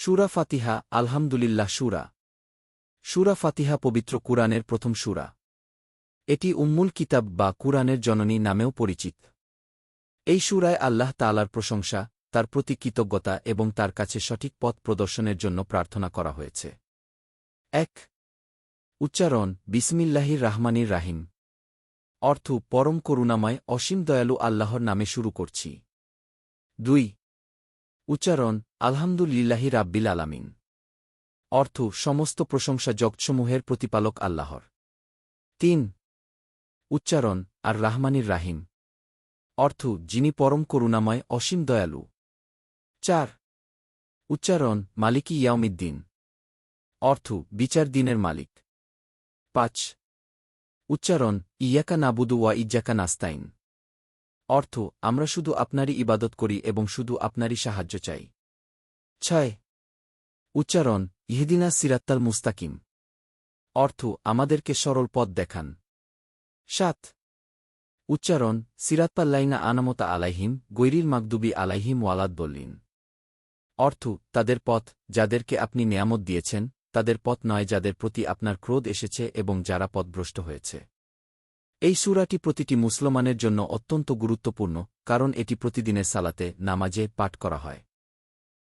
সুরা ফাতিহা, আলহামদুলিল্লাহ সুরা। সুরা ফাতিহা পবিত্র কুরআনের প্রথম সুরা। এটি উম্মুল কিতাব বা কুরআনের জননী নামেও পরিচিত। এই সুরায় আল্লাহ তালার প্রশংসা, তার প্রতি কৃতজ্ঞতা এবং তার কাছে সঠিক পথ প্রদর্শনের জন্য প্রার্থনা করা হয়েছে। এক, উচ্চারণ, বিসমিল্লাহির রাহমানির রাহিম। অর্থ, পরম করুণাময়, অসীম দয়ালু আল্লাহর নামে শুরু করছি। দুই, উচ্চারণ আলহামদুলিল্লাহি রাব্বিল আলামিন। অর্থ, সমস্ত প্রশংসা জগৎসমূহের প্রতিপালক আল্লাহর। তিন, উচ্চারণ, আর রাহমানির রাহিম। অর্থ, যিনি পরম করুণাময়, অসীম দয়ালু। চার, উচ্চারণ, মালিকি ইয়াউমিদ্দিন। অর্থ, বিচার দিনের মালিক। পাঁচ, উচ্চারণ, ইয়াকা নাবুদু ওয়া ইজ্জাকা নাস্তাইন। অর্থ, আমরা শুধু আপনারই ইবাদত করি এবং শুধু আপনারই সাহায্য চাই। ছয়। উচ্চারণ, ইহদিনা সিরাত্তাল মুস্তাকিম। অর্থ, আমাদেরকে সরল পথ দেখান। সাত। উচ্চারণ সিরাতপাল্লাইনা আনামতা আলাইহিম, গৈরির মাকদুবি আলাইহিম ওয়ালাদ বললিন অর্থ, তাদের পথ, যাদেরকে আপনি নেয়ামত দিয়েছেন, তাদের পথ নয় যাদের প্রতি আপনার ক্রোধ এসেছে এবং যারা পথভ্রষ্ট হয়েছে। এই সুরাটি প্রতিটি মুসলমানের জন্য অত্যন্ত গুরুত্বপূর্ণ, কারণ এটি প্রতিদিনের সালাতে, নামাজে পাঠ করা হয়।